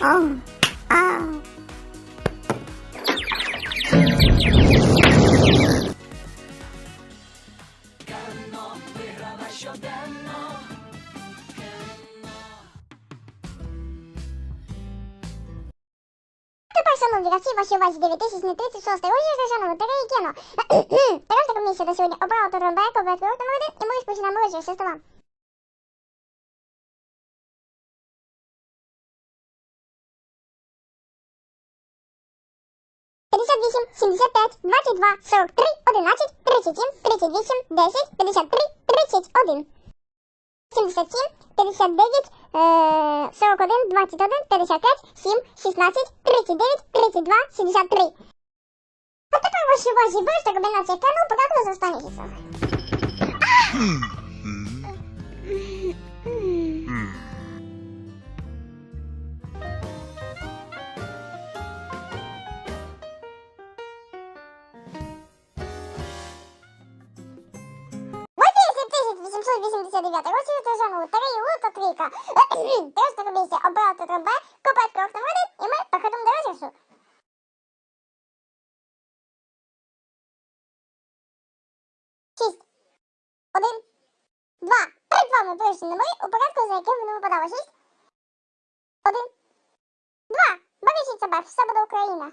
О, а. Тепер, шановні гравці, вашій увазі 9036 розіграш державного лотереї кіно. Дорожна комісія до сьогодні обрала Торнбек, обрати номер один, і ми розпочинаємо розіграш зі стола. 58, 75, 22, 43, 11, 37, 38, 10, 53, 31. 77, 59, 41, 21, 55, 7, 16, 39, 32, 73. Вот такой вашей вашей больше, так бы на тебя, ну, пока кто. 69 очі тижану, 3 лута трійка. Трешта комісія обрати трамвай, копать кров на води, і ми проходимо до розіршу. Шість. Один. Два. Перед вами вирішені номери у порядку, за яким вони випадали. Шість. Один. Два. Бережіть себе, все буде Україна.